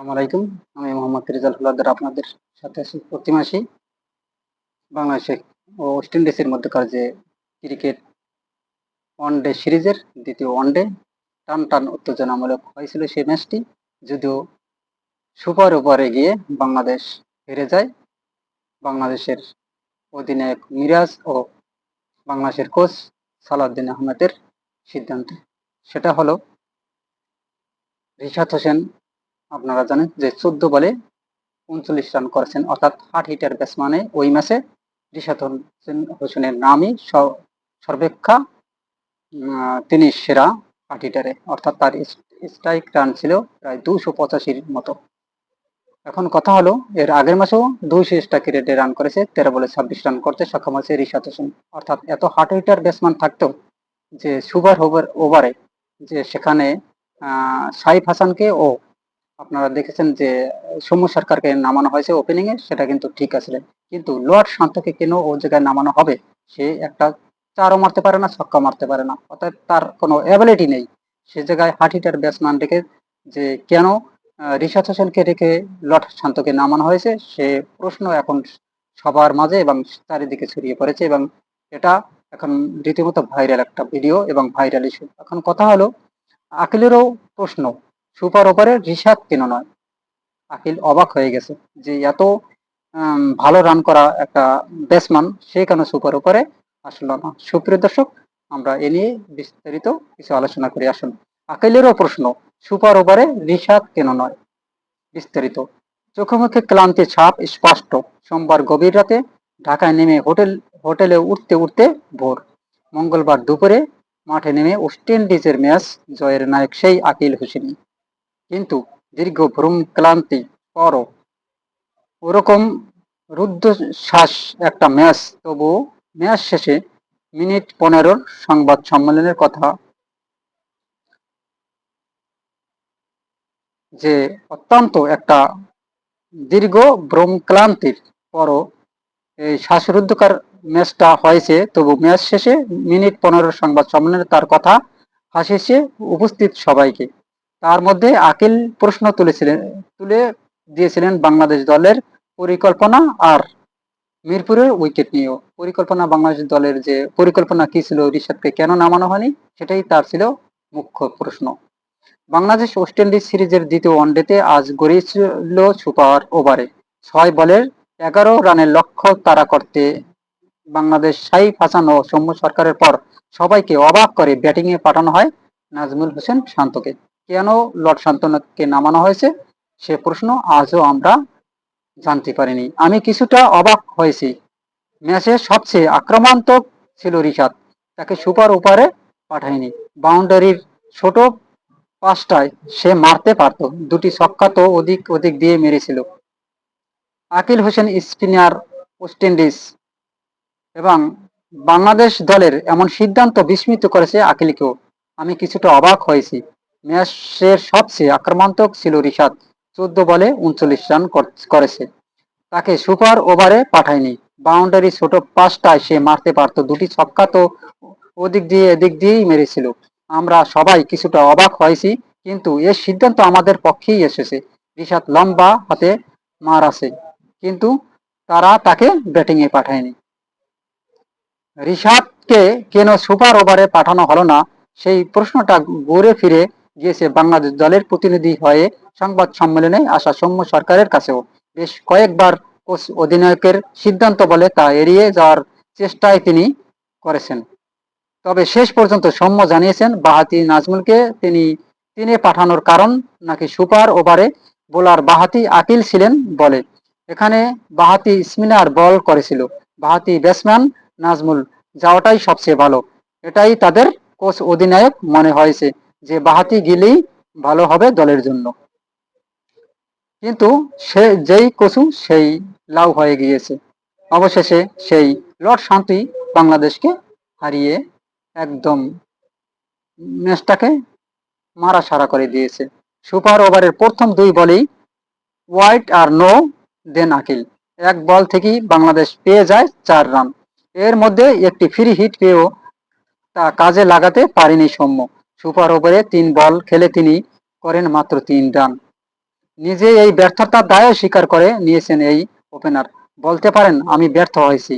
আলাইকুম। আমি মোহাম্মদ রেজাল হলাদার আপনাদের সাথে আছি প্রতি মাসেই বাংলাদেশে ও ওয়েস্ট ইন্ডিজের মধ্যকার যে ক্রিকেট ওয়ান ডে সিরিজের দ্বিতীয় ওয়ান ডে টান টান উত্তেজনামূলক হয়েছিল সেই ম্যাচটি যদিও সুপার ওভারে গিয়ে বাংলাদেশ হেরে যায়। বাংলাদেশের অধিনায়ক মিরাজ ও বাংলাদেশের কোচ সালাউদ্দিন আহমেদের সিদ্ধান্তে। সেটা হলো রিশাদ হোসেন আপনারা জানেন যে চোদ্দ বলে উনচল্লিশ রান করেছেন, অর্থাৎ হার্ট হিটার ব্যাটসম্যানে ওই ম্যাচে রিশাদ হোসেন হোসেনের নামই সর্বেক্ষা তিনি সেরা হার্ট হিটারে, অর্থাৎ তার স্ট্রাইক রান ছিল প্রায় দুশো পঁচাশির মতো। এখন কথা হলো, এর আগের মাসেও দুইশো স্ট্রাইক রেটে রান করেছে, তেরো বলে ছাব্বিশ রান করতে সক্ষম হয়েছে রিশাদ হোসেন। অর্থাৎ এত হাট হিটার ব্যাটসম্যান থাকতো যে সুপার ওভার ওভারে যে সেখানে সাইফ হাসানকে ও আপনারা দেখেছেন যে, সৌম্য সরকারকে নামানো হয়েছে ওপেনিং এ, সেটা কিন্তু ঠিক আছে। কিন্তু লর্ড শান্তকে কেন ও জায়গায় নামানো হবে? সে একটা চারও মারতে পারে না, ছক্কা মারতে পারে না। অর্থাৎ তার কোনো অ্যাবিলিটি নেই। সে জায়গায় হার্ট হিটার ব্যাটসম্যান রেখে যে, কেন রিশাদ হোসেনকে রেখে লর্ড শান্তকে নামানো হয়েছে? সে প্রশ্ন এখন সবার মাঝে এবং চারিদিকে ছড়িয়ে পড়েছে এবং এটা এখন রীতিমতো ভাইরাল একটা ভিডিও এবং ভাইরাল ইস্যু এখন কথা হলো, আকিলেরও প্রশ্ন সুপার ওভারে রিশাদ কেন নয়? আকিল অবাক হয়ে গেছে যে এত ভালো রান করা একটা ব্যাটসম্যান সে কেন সুপার ওভারে আসলো না? সুপ্রিয় দর্শক, আমরা এ নিয়ে বিস্তারিত কিছু আলোচনা করি। আসুন আকিলেরও প্রশ্ন, সুপার ওভারে রিশাদ কেন নয়? বিস্তারিত। চোখে মুখে ক্লান্তি ছাপ স্পষ্ট। সোমবার গভীর রাতে ঢাকায় নেমে হোটেল, হোটেলে উঠতে উঠতে ভোর। মঙ্গলবার দুপুরে মাঠে নেমে ওয়েস্ট ইন্ডিজের ম্যাচ জয়ের নায়ক সেই আকিল হোসেনি কিন্তু দীর্ঘ ভ্রম ক্লান্তি পরও ওরকম রুদ্ধশ্বাস একটা ম্যাচ তবু ম্যাচ শেষে মিনিট পনেরোর সংবাদ সম্মেলনের কথা যে অত্যন্ত একটা দীর্ঘ ভ্রম ক্লান্তির পরও এই শ্বাসরুদ্ধকর ম্যাচটা হয়েছে, তবু ম্যাচ শেষে মিনিট পনেরোর সংবাদ সম্মেলনে তার কথা হাসিয়েছে উপস্থিত সবাইকে। তার মধ্যে আকিল প্রশ্ন তুলেছিলেন, তুলে দিয়েছিলেন বাংলাদেশ দলের পরিকল্পনা আর মিরপুরের উইকেট নিয়েও। পরিকল্পনা বাংলাদেশ দলের যে পরিকল্পনা কি ছিল রিশাদকে কেন নামানো হয়নি, সেটাই তার ছিল মুখ্য প্রশ্ন। বাংলাদেশ ওয়েস্ট ইন্ডিজ সিরিজের দ্বিতীয় ওয়ানডেতে আজ গড়িয়েছিল সুপার ওভারে। ছয় বলের এগারো রানের লক্ষ্য তারা করতে বাংলাদেশ সাইফ হাসান ও সৌম্য সরকারের পর সবাইকে অবাক করে ব্যাটিংয়ে পাঠানো হয় নাজমুল হোসেন শান্তকে। কেন লর্ড শান্তকে নামানো হয়েছে? সে প্রশ্ন আজও আমরা জানতে পারিনি। আমি কিছুটা অবাক হয়েছি। ম্যাচে সবচেয়ে আক্রমণাত্মক ছিল রিশাদ তাকে সুপার ওপারে পাঠায়নি। বাউন্ডারির ছোট পাঁচটায় সে মারতে পারত। দুটি ছক্কা তো অধিক অধিক দিয়ে মেরেছিল। Akeal Hosein spinner West Indies এবং বাংলাদেশ দলের এমন সিদ্ধান্ত বিস্মিত করেছে আকিলকেও। আমি কিছুটা অবাক হয়েছি। ম্যাচের সবচেয়ে আক্রমণাত্মক ছিল রিশাদ। চোদ্দ বলে উনচল্লিশ রান কর- করেছে। তাকে সুপার ওভারে পাঠায়নি। বাউন্ডারি ছোট পাঁচটায় সে মারতে পারত। দুটি ছক্কা তো ওদিক দিয়ে এদিক দিয়েই মেরেছিল। আমরা সবাই কিছুটা অবাক হয়েছি, কিন্তু এর সিদ্ধান্ত আমাদের পক্ষেই এসেছে। রিশাদ লম্বা হাতে মার আছে, কিন্তু তারা তাকে ব্যাটিং এ পাঠায়নি। রিশাদকে কেন সুপার ওভারে পাঠানো হলো না? সেই প্রশ্নটা ঘুরে ফিরে গিয়েছে বাংলাদেশ দলের প্রতিনিধি হয়ে সংবাদ সম্মেলনে আসা সৌম্য সরকারের কাছেও বেশ কয়েকবার কোচ অধিনায়কের সিদ্ধান্ত বলে তা এড়িয়ে যাওয়ার চেষ্টায় তিনি করেছেন। তবে শেষ পর্যন্ত সৌম্য জানিয়েছেন, বাহাতি নাজমুলকে তিনি তিনি পাঠানোর কারণ নাকি সুপার ওভারে বোলার বাহাতি আকিল ছিলেন বলে। এখানে বাহাতি স্পিনার বল করেছিল, বাহাতি ব্যাটসম্যান নাজমুল, যাওয়াটাই সবচেয়ে ভালো। এটাই তাদের কোচ অধিনায়ক মনে হয়েছে। যে বাহাতি গিলেই ভালো হবে দলের জন্য। কিন্তু সে যেই কচু, সেই লাউ হয়ে গিয়েছে। অবশেষে সেই লর্ড শান্তি বাংলাদেশকে হারিয়ে একদম ম্যাচটাকে মারা সারা করে দিয়েছে। সুপার ওভারের প্রথম দুই বলেই হোয়াইট আর নো, দেন আকিল। এক বল থেকেই বাংলাদেশ পেয়ে যায় চার রান। এর মধ্যে একটি ফ্রি হিট পেয়েও তা কাজে লাগাতে পারেনি সৌম্য। সুপার ওভারে তিন বল খেলে তিনি করেন মাত্র তিন রান। নিজে এই ব্যর্থতার দায় স্বীকার করে নিয়েছেন এই ওপেনার। বলতে পারেন, আমি ব্যর্থ হয়েছি।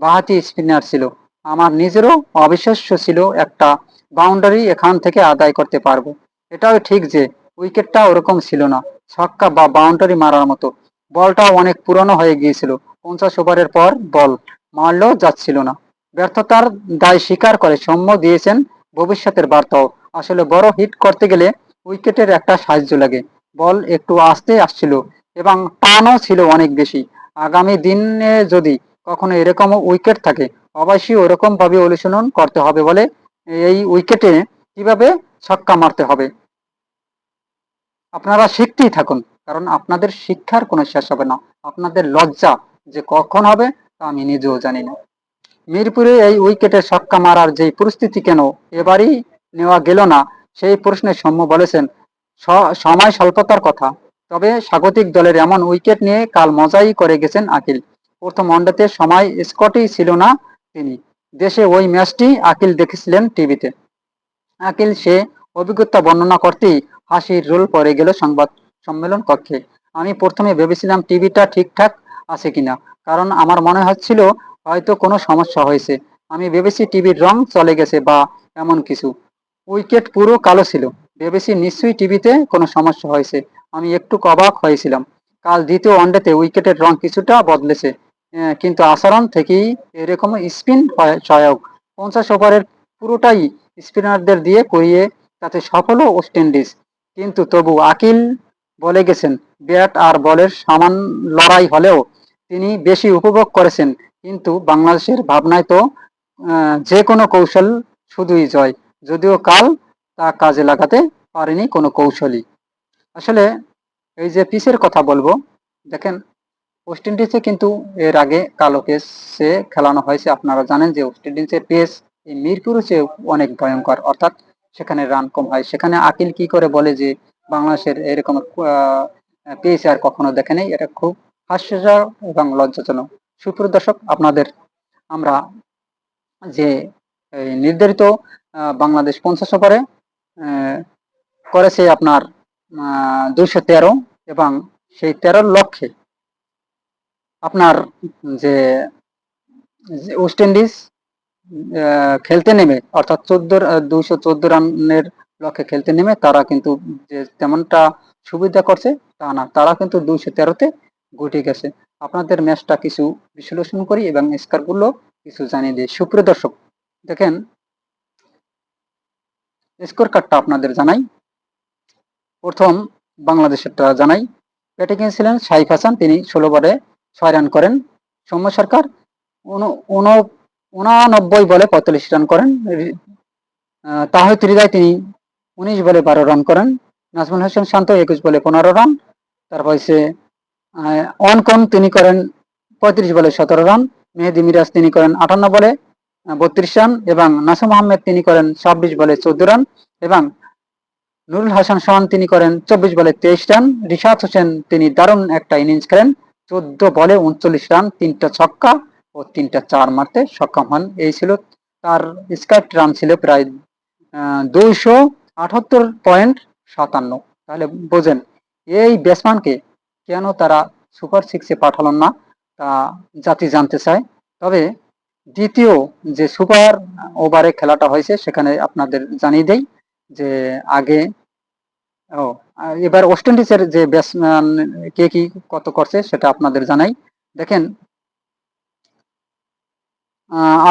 বাহাতি স্পিনার ছিল। আমার নিজেরও অবিশ্বাস্য ছিল একটা বাউন্ডারি এখান থেকে আদায় করতে পারব। এটাও ঠিক যে উইকেটটা ওরকম ছিল না। ছক্কা বা বাউন্ডারি মারার মতো। বলটাও অনেক পুরনো হয়ে গিয়েছিল। পঞ্চাশ ওভারের পর বল মারলেও যাচ্ছিল না। ব্যর্থতার দায় স্বীকার করে সৌম্য দিয়েছেন ভবিষ্যতের বার্তাও। আসলে বড় হিট করতে গেলে উইকেটের একটা সাহায্য লাগে। বল একটু আস্তে আসছিল এবং টানও ছিল অনেক বেশি। আগামী দিনে যদি কখনো এরকম উইকেট থাকে, অবশ্যই ওরকম ভাবে অনুশীলন করতে হবে বলে এই উইকেটে কীভাবে ছক্কা মারতে হবে। আপনারা শিখতেই থাকুন, কারণ আপনাদের শিক্ষার কোনো শেষ হবে না। আপনাদের লজ্জা যে কখন হবে তা আমি নিজেও জানি না। মিরপুরে এই উইকেটে ছক্কা মারার যে পরিস্থিতি কেন এবারই নেওয়া গেল না। সেই প্রশ্নে সৌম্য বলেছেন সময় স্বল্পতার কথা। তবে স্বাগতিক দলের এমন উইকেট নিয়ে কাল মজাই করে গেছেন আকিল। প্রথম ওয়ানডেতে সময় স্কটই ছিল না তিনি। দেশে ওই ম্যাচটি আকিল দেখেছিলেন টিভিতে। আকিল সে অভিজ্ঞতা বর্ণনা করতেই হাসির রোল পড়ে গেল সংবাদ সম্মেলন কক্ষে। আমি প্রথমে ভেবেছিলাম টিভিটা ঠিকঠাক আছে কিনা, কারণ আমার মনে হচ্ছিল হয়তো কোনো সমস্যা হয়েছে। আমি ভেবেছি টিভির রং চলে গেছে বা এমন কিছু। উইকেট পুরো কালো ছিল। ভেবেছি নিশ্চয়ই টিভিতে কোনো সমস্যা হয়েছে। আমি একটু অবাক হয়েছিলাম। কাল দ্বিতীয় ওয়ানডেতে উইকেটের রং কিছুটা বদলেছে। কিন্তু আচরণ থেকেই এরকম স্পিন সহায়ক। পঞ্চাশ ওভারের পুরোটাই স্পিনারদের দিয়ে করিয়ে তাতে সফল ওয়েস্ট ইন্ডিজ কিন্তু তবু আকিল বলে গেছেন, ব্যাট আর বলের সমান লড়াই হলেও তিনি বেশি উপভোগ করেছেন। কিন্তু বাংলাদেশের ভাবনায় তো যে কোনো কৌশল শুধুই জয়। যদিও কাল তা কাজে লাগাতে পারেনি কোনো কৌশলই। আসলে এই যে পিসের কথা বলব, দেখেন ওয়েস্ট ইন্ডিজে কিন্তু এর আগে কালো পেসে খেলানো হয়েছে। আপনারা জানেন যে ওয়েস্ট ইন্ডিজের পেস এই মিরপুরের চেয়ে অনেক ভয়ঙ্কর। অর্থাৎ সেখানে রান কম হয়। সেখানে আকিল কি করে বলে যে বাংলাদেশের এরকম পেস আর কখনো দেখে নেই, এটা খুব হাস্যকর এবং লজ্জাজনক। সুপ্রিয় দর্শক, আপনাদের, আমরা যে নির্ধারিত বাংলাদেশ পঞ্চাশ ওভারে করেছে আপনার দুইশো তেরো এবং সেই তেরোর লক্ষ্যে আপনার যে ওয়েস্ট ইন্ডিজ খেলতে নেমে, অর্থাৎ চোদ্দ, দুইশো চোদ্দ রানের লক্ষ্যে খেলতে নেমে, তারা কিন্তু যে তেমনটা সুবিধা করছে তা না, তারা কিন্তু দুইশো তেরোতে গুটি গেছে। আপনাদের ম্যাচটা কিছু বিশ্লেষণ করি এবং স্কারগুলো কিছু জানিয়ে দিই। সুপ্রিয় দর্শক, দেখেন স্কোর কার্ডটা আপনাদের জানাই। প্রথম বাংলাদেশেরটা জানাই। ব্যাটে কিনেছিলেন শাইফ হাসান, তিনি ষোলো বলে ছয় রান করেন। সৌম্য সরকার উন- উন- উনানব্বই বলে পঁয়তাল্লিশ রান করেন। তাহিদ হৃদয়, তিনি উনিশ বলে বারো রান করেন। নাজমুল হোসেন শান্ত, একুশ বলে পনেরো রান। তারপর হচ্ছে অনকন, তিনি করেন পঁয়ত্রিশ বলে সতেরো রান। মেহেদি মিরাজ, তিনি করেন আটান্ন বলে বত্রিশ রান এবং নাসুম আহমেদ তিনি করেন ছাব্বিশ বলে চোদ্দ রান এবং নুরুল হাসান সোহান তিনি করেন চব্বিশ বলে তেইশ রান। রিশাদ হোসেন তিনি দারুণ একটা ইনিংস খেলেন। চোদ্দ বলে উনচল্লিশ রান, তিনটা ছক্কা ও তিনটা চার মারতে সক্ষম হন। এই ছিল তার স্কাইপ রান ছিল প্রায় দুইশো আটাত্তর পয়েন্ট সাতান্ন। তাহলে বোঝেন, এই ব্যাটসম্যানকে কেন তারা সুপার সিক্সে পাঠালো না তা জাতি জানতে চায়। তবে দ্বিতীয় যে সুপার ওভারে খেলাটা হয়েছে, সেখানে আপনাদের জানিয়ে দেই যে আগে, ও এবার ওয়েস্ট ইন্ডিজের যে ব্যাটসম্যান কে কি কত করছে সেটা আপনাদের জানাই। দেখেন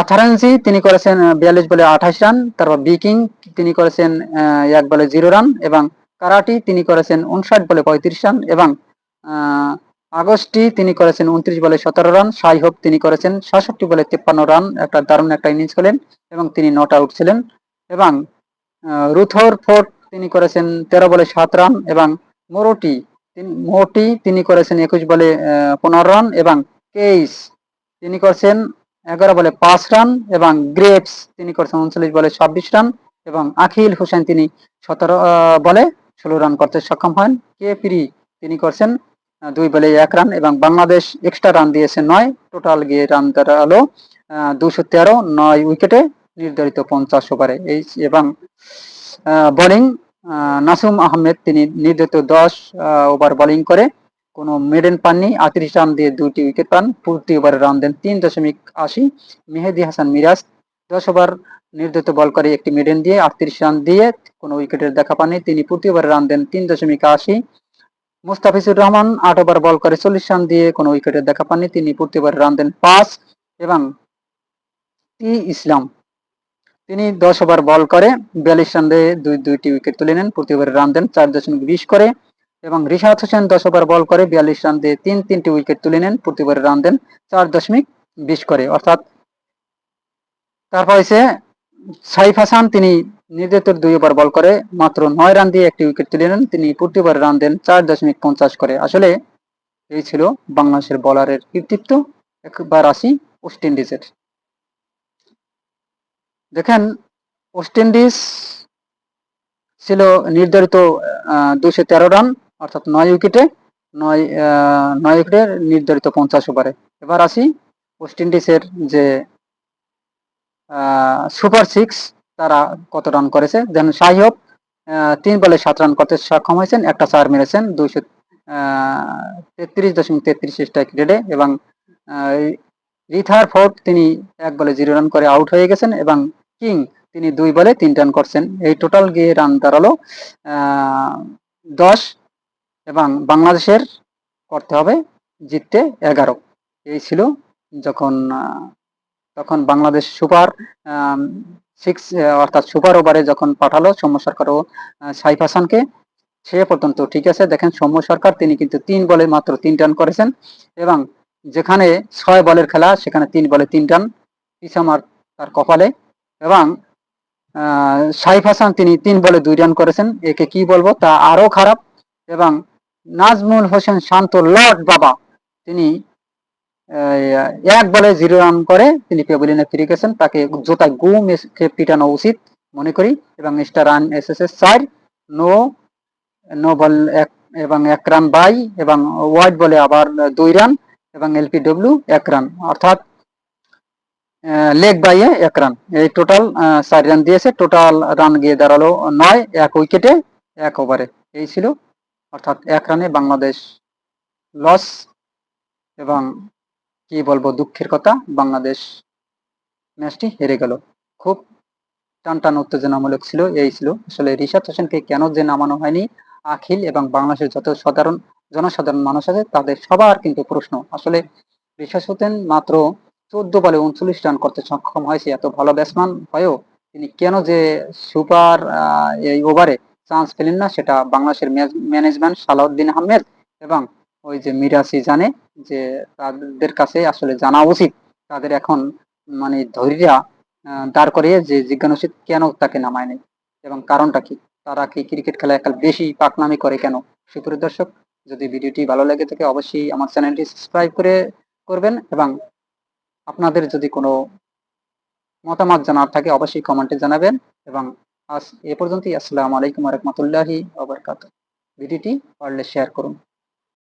আথারানজি তিনি করেছেন বিয়াল্লিশ বলে আঠাশ রান, তারপর বিকিং তিনি করেছেন এক বলে জিরো রান, এবং কারাটি তিনি করেছেন উনষাট বলে পঁয়ত্রিশ রান, এবং আগস্টি তিনি করেছেন উনত্রিশ বলে সতেরো রান, সাই হোপ তিনি করেছেন সাতষট্টি বলে তিপ্পান্ন রান, একটা দারুণ একটা ইনিংস খেলেন এবং তিনি নট আউট ছিলেন। এবং রুথর ফোর্ট তিনি করেছেন তেরো বলে সাত রান এবং মোরটি মোটি তিনি করেছেন একুশ বলে পনেরো রান এবং কেইস তিনি করেছেন এগারো বলে পাঁচ রান এবং গ্রেপস তিনি করেছেন উনচল্লিশ বলে ছাব্বিশ রান এবং আখিল হোসেন তিনি সতেরো বলে ষোলো রান করতে সক্ষম হন। কে পিরি তিনি করছেন দুই বলে এক রান এবং বাংলাদেশ এক্সট্রা রান দিয়েছে নয়। টোটাল গিয়ে রান তারা হলো দুশো তেরো, নয় উইকেটে নির্ধারিত পঞ্চাশ ওভারে এই এবং বোলিং নাসুম আহমেদ তিনি নির্ধারিত দশ ওভার বোলিং করে কোনো মেডেন পাননি। আটত্রিশ রান দিয়ে দুইটি উইকেট পান। প্রতি ওভারে রান দেন তিন দশমিক আশি। মেহেদি হাসান মিরাজ দশ ওভার নির্ধারিত বল করে একটি মেডেন দিয়ে আটত্রিশ রান দিয়ে কোনো উইকেটের দেখা পাননি। তিনি প্রতি ওভারে রান দেন তিন দশমিক আশি। মুস্তাফিজুর রহমান আট ওভার বল করে চল্লিশ রান দিয়ে কোনো উইকেটের দেখা পাননি। তিনি প্রতি ওভারে রান দেন পাঁচ এবং টি ইসলাম। তিনি দশ ওভার বল করে বিয়াল্লিশ রান দিয়ে দুই দুইটি উইকেট তুলে নেন প্রতি রান দেন চার দশমিক বিশ করে এবং রিশাদ হোসেন দশ ওভার বল করে বিয়াল্লিশ রান দিয়ে তিন তিনটি উইকেট তুলে নেন প্রতি রান দেন চার দশমিক বিশ করে। অর্থাৎ তারপর হয়েছে সাইফ হাসান তিনি নির্ধারিত দুই ওভার বল করে, মাত্র নয় রান দিয়ে একটি উইকেট তুলে নেন। তিনি প্রতি ওভারে রান দেন চার দশমিক পঞ্চাশ করে। আসলে এই ছিল বাংলাদেশের বলারের কৃতিত্ব। একবার আসি ওয়েস্ট ইন্ডিজের। দেখেন, ওয়েস্ট ইন্ডিজ ছিল নির্ধারিত দুশো তেরো রান, অর্থাৎ নয় উইকেটে, নয় নয় উইকেটের নির্ধারিত পঞ্চাশ ওভারে। এবার আসি ওয়েস্ট ইন্ডিজের যে সুপার সিক্স তারা কত রান করেছে? যেন সাইহব তিন বলে সাত রান করতে সক্ষম হয়েছেন, একটা চার মেরেছেন, দুইশো তেত্রিশ দশমিক তেত্রিশ স্ট্রাইক রেটে এবং রিথার ফোর্ট তিনি এক বলে জিরো রান করে আউট হয়ে গেছেন এবং কিং তিনি দুই বলে তিন রান করছেন। এই টোটাল গিয়ে রান দাঁড়াল দশ এবং বাংলাদেশের করতে হবে জিততে এগারো। এই ছিল যখন তখন বাংলাদেশ সুপার সিক্স অর্থাৎ সুপার ওভারে যখন পাঠালো সৌম্য সরকার ও সাইফ হাসানকে, সে পর্যন্ত ঠিক আছে। দেখেন সৌম্য সরকার, তিনি কিন্তু তিন বলে মাত্র তিন রান করেছেন এবং যেখানে ছয় বলের খেলা, সেখানে তিন বলে তিন রান পিছামার তার কপালে এবং সাইফ হাসান তিনি তিন বলে দুই রান করেছেন। একে কি বলব? তা আরও খারাপ এবং নাজমুল হোসেন শান্ত লর্ড বাবা, তিনি এক বলে জিরো রান করে তিনি পেভিলিয়নে ফিরে গেছেন তাকে জোতায় গুম এসে পিটানো উচিত মনে করি এবং স্টার রান এস এস এস চার নো নো বল এক, এবং এক রান বাই এবং ওয়াইড বলে আবার দুই রান এবং এলপিডব্লিউ এক রান অর্থাৎ লেগ বাইয়ে এক রান এই টোটাল চার রান দিয়েছে। টোটাল রান গিয়ে দাঁড়াল নয়, এক উইকেটে এক ওভারে এই ছিল, অর্থাৎ এক রানে বাংলাদেশ লস এবং কি বলব, দুঃখের কথা, বাংলাদেশ ম্যাচটি হেরে গেল। খুব টান টান উত্তেজনামূলক ছিল, এই ছিল। আসলে রিশাদ হোসেনকে কেন যে নামানো হয়নি, আখিল এবং বাংলাদেশের যত সাধারণ, জনসাধারণ মানুষ আছে, তাদের সবার কিন্তু প্রশ্ন। আসলে রিশাদ হোসেন মাত্র চোদ্দ বলে উনচল্লিশ রান করতে সক্ষম হয়েছে, এত ভালো ব্যাটসম্যান হয়েও তিনি কেন যে সুপার এই ওভারে চান্স পেলেন না, সেটা বাংলাদেশের ম্যানেজমেন্ট সালাউদ্দিন আহমেদ এবং ওই যে মিরাসি জানে যে তাদের কাছে আসলে জানা উচিত তাদের এখন মানে ধৈর্যা দাঁড় করিয়ে যে জিজ্ঞাসা উচিত কেন তাকে নামায় নেই এবং কারণটা কি? তারা কি ক্রিকেট খেলায় একটা বেশি পাকনামি করে কেন? সুপ্রিয় দর্শক, যদি ভিডিওটি ভালো লেগে থাকে অবশ্যই আমার চ্যানেলটি সাবস্ক্রাইব করে করবেন এবং আপনাদের যদি কোনো মতামত জানার থাকে অবশ্যই কমেন্টে জানাবেন এবং আজ এ পর্যন্তই। আসসালামু আলাইকুম রহমতুল্লাহি আবরকাত ভিডিওটি পারলে শেয়ার করুন।